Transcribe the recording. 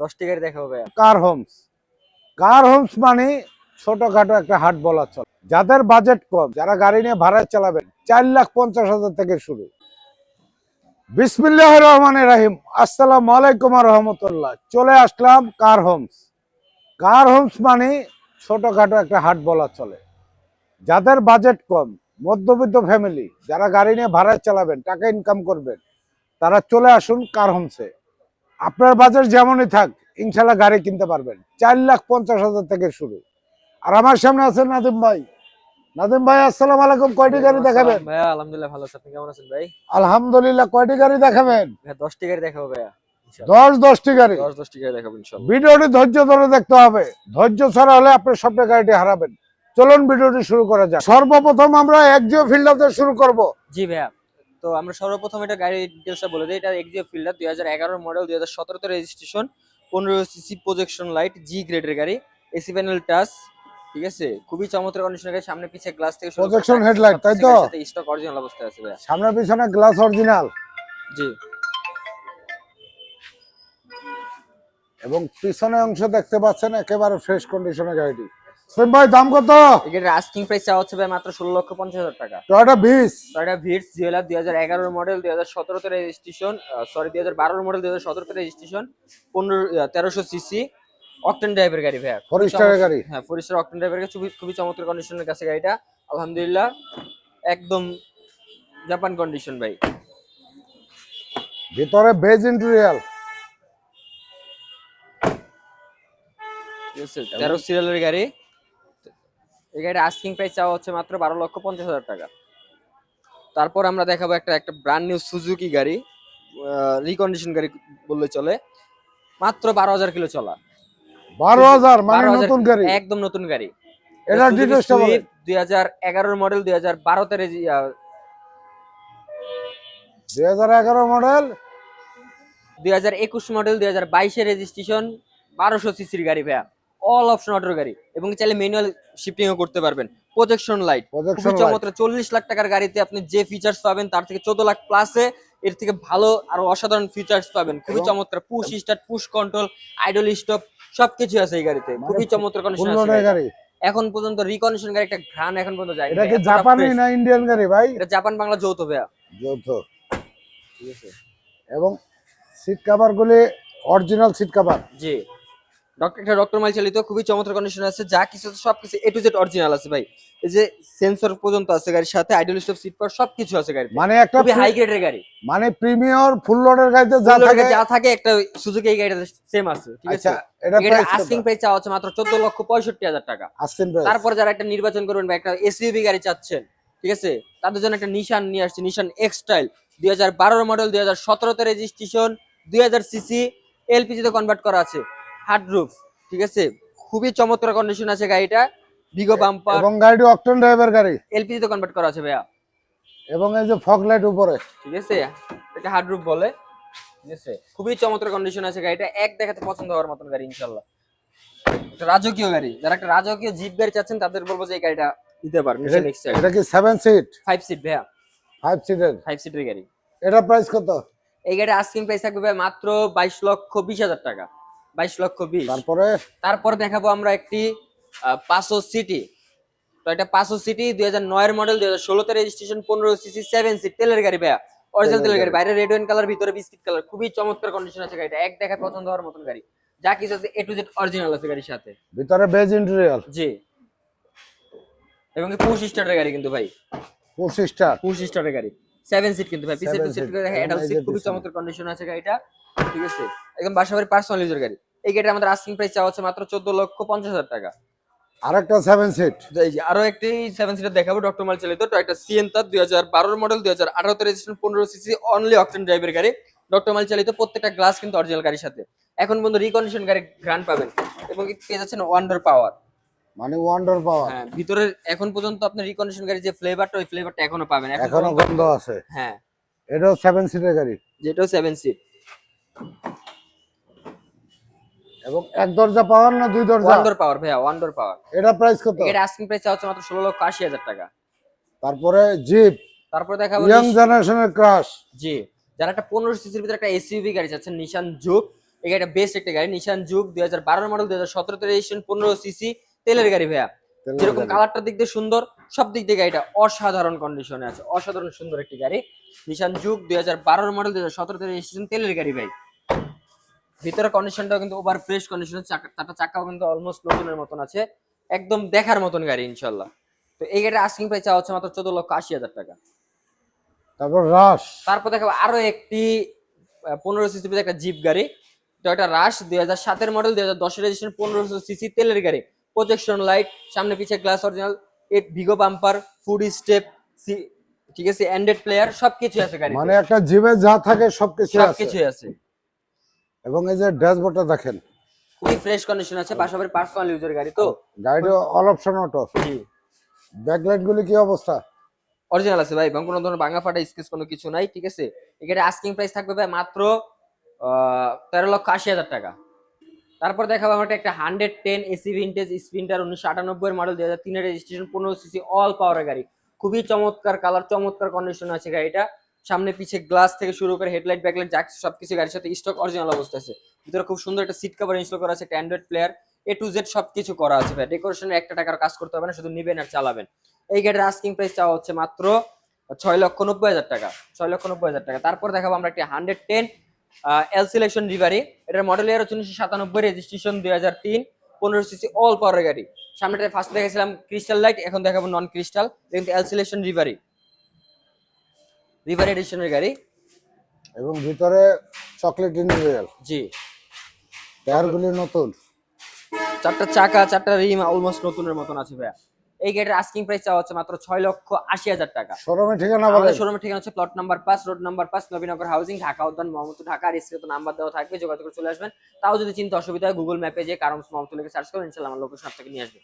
দশটি গাড়ি দেখাবো ভাইয়া। কার হোমস কার হোমস মানে ছোটখাটো একটা হাট বলা চলে। যাদের বাজেট কম, যারা গাড়ি নিয়ে ভাড়ায় চালাবেন, চার লাখ পঞ্চাশ হাজার থেকে শুরু। বিসমিল্লাহ রহমান রাহিম। আসসালাম আলাইকুম রহমতুল্লাহ। চলে আসলাম কার হোমস কার হোমস মানে ছোটখাটো একটা হাট বলা চলে। যাদের বাজেট কম, মধ্যবিত্ত ফ্যামিলি যারা গাড়ি নিয়ে ভাড়ায় চালাবেন, টাকা ইনকাম করবেন, তারা চলে আসুন কার হোমসে আপনার বাজার যেমনই থাক ইনশাল্লাহ গাড়ি কিনতে পারবেন। চার লাখ পঞ্চাশ হাজার থেকে শুরু। আর আমার সামনে আছেন নাদিম ভাই। নাদিম ভাই আসসালাম আলাইকুম। কয়টি গাড়ি দেখাবেন? ভাইয়া আলহামদুলিল্লাহ ভালো আছে। আপনি কেমন আছেন ভাই? আলহামদুলিল্লাহ কয়টি গাড়ি দেখাবেন? ভাইয়া দশটি গাড়ি দেখাবো ভাইয়া। দশ দশটি গাড়ি। দশ দশটি গাড়ি দেখাবো ইনশাল্লাহ ভিডিওটি ধৈর্য ধরে দেখতে হবে। ধৈর্য ছাড়া হলে আপনি স্বপ্নের গাড়িটি হারাবেন। চলুন ভিডিওটি শুরু করা যাক। সর্বপ্রথম আমরা একজিও ফিল্ডারতে শুরু করব। জি ভাইয়া। তো আমরা সর্বপ্রথম এটা গাড়ির ডিটেলসটা বলে দিই। এটা এক্সিও ফিল্ডার দুই হাজার এগারো মডেল দুই হাজার সতেরোতে রেজিস্ট্রেশন পনেরো সিসি প্রজেকশন লাইট জি গ্রেডের গাড়ি এসি প্যানেল টাচ ঠিক আছে? খুবই চমৎকার কন্ডিশনের গাড়ি সামনে পিছে গ্লাস থেকে টাচ headlight, তাই তো? স্টক অরিজিনাল অবস্থায় আছে সামনে পিছনে গ্লাস অরিজিনাল জি। এবং পিছনে অংশ দেখতে পাচ্ছেন একেবারে ফ্রেশ কন্ডিশনের গাড়িটি। সেম ভাই দাম কত? গাড়ির আস্কিং প্রাইস চাওয়া হচ্ছে ভাই মাত্র ষোলো লক্ষ পঞ্চাশ হাজার টাকা। টয়টা তো ভিটস জুয়েলার দুই হাজার এগারোর মডেল দুই হাজার সতেরোতে রেজিস্ট্রেশন সরি দুই হাজার বারোর মডেল দুই হাজার সতেরোতে রেজিস্ট্রেশন পনেরো তেরোশো সিসি অকটেন ড্রাইভের গাড়ি খুবই চমৎকার- গাড়ি। হ্যাঁ ফরিস্টার অকটেন ড্রাইভের গাড়ি খুবই খুবই চমৎকার কন্ডিশনের কাছে গাড়িটা। আলহামদুলিল্লাহ একদম জাপান কন্ডিশন ভাই। ভিতরে বেজ ইন্টেরিয়াল তেরো সিরিয়ালের গাড়ি। এই গাড়ির আস্কিং প্রাইস চাওয়া হচ্ছে মাত্র বারো লক্ষ পঞ্চাশ হাজার টাকা। তারপর আমরা দেখাবো একটা একটা ব্র্যান্ড নিউ সুজুকি গাড়ি রিকন্ডিশন গাড়ি বললে চলে। মাত্র বারো হাজার কিলো চলা। বারো হাজার মানে 12,000 নতুন গাড়ি? একদম নতুন গাড়ি। ডিটেলসটা বলেন। দুই হাজার এগারোর মডেল দুই হাজার বারোতে দুই হাজার এগারো মডেল দুই হাজার একুশ মডেল দুই হাজার বাইশের রেজিস্ট্রেশন বারোশো সিসির গাড়ি ভাইয়া। অল অপশন অটোর গাড়ি এবং চাইলে ম্যানুয়াল শিফটিং ও করতে পারবেন। প্রজেকশন লাইট খুবই চমৎকার চল্লিশ লাখ টাকার গাড়িতে আপনি যে ফিচার্স পাবেন তার থেকে চোদ্দ লাখ প্লাসে এর থেকে ভালো আর অসাধারণ ফিচার্স পাবেন। খুবই চমৎকার push start push control idle stop সবকিছু আছে এই গাড়িতে। মানে খুবই চমৎকার কন্ডিশন আছে এখন পর্যন্ত রিকন্ডিশন গাড়ি একটা ঘ্রাণ এখন পর্যন্ত যায় এটা কি জাপানি না ইন্ডিয়ান গাড়ি ভাই? এটা জাপান বাংলা যৌথ ভাইয়া। যৌথ। ঠিক আছে এবং সিট কাভার গুলি অরিজিনাল সিট কাভার জি। ডক্টর একটা ডক্টর মাইল চালিত খুবই চমৎকার কন্ডিশন আছে যা কিছু আছে সবকিছু এ টু জেড অরিজিনাল আছে ভাই। এই যে সেন্সর পর্যন্ত আছে গাড়ির সাথে আইডল স্টপ সিট পার সবকিছু আছে গাড়ি মানে একটা খুবই হাই গ্রেডের গাড়ি। মানে প্রিমিয়ার ফুল লোডের গাড়িতে যা থাকে যা থাকে একটা সুজুকি এই গাড়িটা সেম আছে ঠিক আছে? আচ্ছা এটা এটা আস্কিং প্রাইস চাওয়া হচ্ছে মাত্র চোদ্দ লক্ষ পঁয়ষট্টি হাজার টাকা। আস্কিং প্রাইস তারপর যারা একটা নির্বাচন করবেন বা একটা এসইউভি গাড়ি চাচ্ছেন ঠিক আছে? তাদের জন্য একটা নিশান নিয়ে আসছে নিশান এক্সটাইল দুই হাজার বারোর মডেল দুই হাজার সতেরোতে রেজিস্ট্রেশন দুই হাজার সিসি এলপিজিতে কনভার্ট করা আছে। হার্ড রুফ ঠিক আছে? খুবই চমৎকার কন্ডিশন আছে গাড়িটা। ভিগো বাম্পার এবং গাড়িটি অকটেন ড্রাইভার গাড়ি। এলপিজিতে কনভার্ট করা আছে ভাইয়া। এবং এই যে ফগ লাইট উপরে। ঠিক আছে? এটা হার্ড রুফ বলে। ঠিক আছে? খুবই চমৎকার কন্ডিশন আছে গাড়িটা। এক দেখাতে পছন্দ হওয়ার মতন গাড়ি ইনশাল্লাহ একটা রাজকীয় গাড়ি। যারা একটা রাজকীয় জিপ গাড়ি চাচ্ছেন তাদের বলব যে এই গাড়িটা নিতে এক্সটাইল এটা কি সেভেন সিট ফাইভ সিট ভাইয়া। ফাইভ সিটের ফাইভ সিটের গাড়ি। এটা প্রাইস কত? এই গাড়ি আস্কিং প্রাইস থাকবে মাত্র বাইশ লক্ষ বিশ হাজার টাকা। বাইশ লক্ষ বিশ। তারপরে? তারপর দেখাবো আমরা একটি পাঁচশো সিটি। তো এটা পাঁচশো সিটি দুই হাজার নয়ের মডেল দুই হাজার ষোলোতে রেজিস্ট্রেশন পনেরো সিসি সেভেন সিট তেলের গাড়ি ভাইয়া। অরিজিনাল তেলের গাড়ি। বাইরে রেড ওয়াইন কালার ভিতরে বিস্কিট কালার খুবই চমৎকার কন্ডিশন আছে গাড়িটা। এক দেখায় পছন্দ হওয়ার মতন গাড়ি। যা কিছু আছে এ টু জেড অরিজিনাল আছে গাড়ির সাথে। ভিতরে বেজ ইন্টেরিয়াল জি। এবং পুশ স্টার্টের গাড়ি কিন্তু ভাই। পুশ স্টার পুশ স্টার্টের গাড়ি। সেভেন সিট কিন্তু ভাই পিছে টু সিট করে এটাও সিট যে খুবই চমৎকার কন্ডিশন আছে গাড়িটা ঠিক আছে? একদম বাসাবাড়ির পার্সোনাল ইউজের গাড়ি। এই গাড়িটা আমাদের আস্কিং প্রাইস চাওয়া হচ্ছে মাত্র চোদ্দ লক্ষ পঞ্চাশ হাজার টাকা। আরেকটা সেভেন সিট তো এই যে আরও একটি সেভেন সিটার দেখাবো ডক্টর মাল চালিত তো একটা সিএনতা দুই হাজার বারোর মডেল দুই হাজার আঠারোতে রেজিস্ট্রেশন পনেরো সিসি অনলি অকটেন ড্রাইভের গাড়ি। ডক্টর মাল চালিত প্রত্যেকটা গ্লাস কিন্তু অরিজিনাল গাড়ির সাথে। এখন পর্যন্ত রিকন্ডিশন গাড়ি গ্রান্ড পাবেন এবং পেয়ে যাচ্ছেন ওয়ান্ডার পাওয়ার মানে ওয়ান্ডার পাওয়ার হ্যাঁ ভিতরে এখন পর্যন্ত আপনার রিকন্ডিশন গাড়ি যে ফ্লেভারটা ওই ফ্লেভারটা এখনও পাবেন। এখন গন্ধ আছে। হ্যাঁ। এটাও সেভেন সিটের গাড়ি যেটাও সেভেন সিট এবং এক দরজা পাওয়ার না দুই দরজা? ওয়ান্ডার পাওয়ার ভাইয়া ওয়ান্ডার পাওয়ার এটা প্রাইস কত? এটা আস্কিং প্রাইস হচ্ছে মাত্র ষোলো লক্ষ আশি হাজার টাকা। তারপরে জিপ তারপরে দেখাবো ইয়াং জেনারেশনের ক্রাশ জি যারা একটা পনেরো সিসির ভিতরে একটা এসইউভি গাড়ি চাচ্ছেন নিশান জুক এই গাড়িটা বেস্ট একটা গাড়ি নিশান হাজার বারো মডেল দুই হাজার সতেরোতে রেজিস্ট্রেশন পনেরো সিসি তেলের গাড়ি ভাইয়া। যেরকম গাড়ি। কালারটার দিক দিয়ে সুন্দর সব দিক দিয়ে গাড়িটা অসাধারণ কন্ডিশনে আছে। অসাধারণ সুন্দর একটি গাড়ি। নিশান যুগ দুই হাজার বারোর মডেল দুই হাজার সতেরোতে রেজিস্ট্রেশন তেলের গাড়ি ভাই। ভিতরে কন্ডিশনটাও কিন্তু ওভার ফ্রেশ কন্ডিশন চারটা চাকাও কিন্তু অলমোস্ট নতুনের মতন আছে। একদম দেখার মতন গাড়ি ইনশাল্লাহ তো এই গাড়ির আস্কিং প্রাইস চাওয়া হচ্ছে মাত্র চোদ্দ লক্ষ আশি হাজার টাকা। তারপর রাস তারপর দেখাবো আরও একটি পনেরো সিসি একটা জিপ গাড়ি। টয়টা রাশ দুই হাজার সাতের মডেল দুই হাজার দশের রেজিস্ট্রেশন পনেরোশো সিসি তেলের গাড়ি। প্রজেকশন লাইট সামনে পিছে গ্লাস অরিজিনাল এট ভিগো বাম্পার ফুড স্টেপ ঠিক আছে অ্যান্ড্রয়েড প্লেয়ার সবকিছু আছে গাড়ি মানে একটা জিমে যা থাকে সবকিছু আছে। সবকিছু আছে। এবং এই যে ড্যাশবোর্ডটা দেখেন। খুবই ফ্রেশ কন্ডিশন আছে পাশাপাশি পার্সোনাল ইউজের গাড়ি তো গাড়িটা অল অপশন অটো জি। ব্যাকলাইট গুলি কি অবস্থা? অরিজিনাল আছে ভাই এবং কোনো ধরনের ভাঙা ফাটা স্কেচ কোনো কিছু নাই ঠিক আছে? এখানে আস্কিং প্রাইস থাকবে ভাই মাত্র তেরো লক্ষ আশি হাজার টাকা। তারপর দেখাবো আমার একটা hundred ten AC vintage Sprinter উনিশশো আটানব্বই এর মডেল দুই হাজার তিনের রেজিস্ট্রেশন পনেরো সিসি অল পাওয়ারের গাড়ি। খুবই চমৎকার কালার চমৎকার কন্ডিশন আছে গাড়িটা। সামনে পিছে গ্লাস থেকে শুরু করে হেডলাইট ব্যাকলাইট যা কিছু সবকিছু গাড়ির সাথে স্টক অরিজিনাল অবস্থা আছে। ভিতরে খুব সুন্দর একটা সিট কভার ইনস্টল করা আছে, একটা Android player A to Z সবকিছু করা আছে ভাই। ডেকোরেশনে একটা টাকার কাজ করতে হবে না, শুধু নিবেন আর চালাবেন। এই গাড়ির আস্কিং প্রাইস চাওয়া হচ্ছে মাত্র ছয় লক্ষ নব্বই হাজার টাকা। ছয় লক্ষ নব্বই হাজার টাকা। তারপর দেখাবো আমরা একটি হান্ড্রেড টেন এল সিলেকশন রিভারি এটার মডেল ইয়ার হচ্ছে উনিশশো সাতানব্বই রেজিস্ট্রেশন দুই হাজার তিন পনেরো সিসি অল পাওয়ারের গাড়ি সামনেটা ফার্স্ট দেখেছিলাম ক্রিস্টাল লাইট এখন দেখাবো নন ক্রিস্টাল কিন্তু এল সিলেকশন রিভারি রিভারি এডিশনের গাড়ি এবং ভিতরে চকলেট ইন্টেরিয়াল জি। টায়ার গুলি নতুন। চারটা চাকা চারটা রিম অলমোস্ট নতুনের মতন আছে ভাইয়া। এই গাড়ির আস্কিং প্রাইস চাওয়া হচ্ছে মাত্র ছয় লক্ষ আশি হাজার টাকা। শোরুমের ঠিকানা বলে আমাদের শোরুমের ঠিকানা হচ্ছে প্লট নাম্বার পাঁচ রোড নাম্বার পাঁচ নবীনগর হাউজিং ঢাকা উদ্যান মোহাম্মদপুর ঢাকা। আর স্ক্রিপ্ট নাম্বার দেওয়া থাকবে যোগাযোগ করে চলে আসবেন। তাও যদি চিন্তা অসুবিধা হয় গুগল ম্যাপে যে কারণ মোহাম্মদপুর লিখে সার্চ করুন ইনশাল্লাহ আমার লোকেশন আপনাকে নিয়ে আসবে।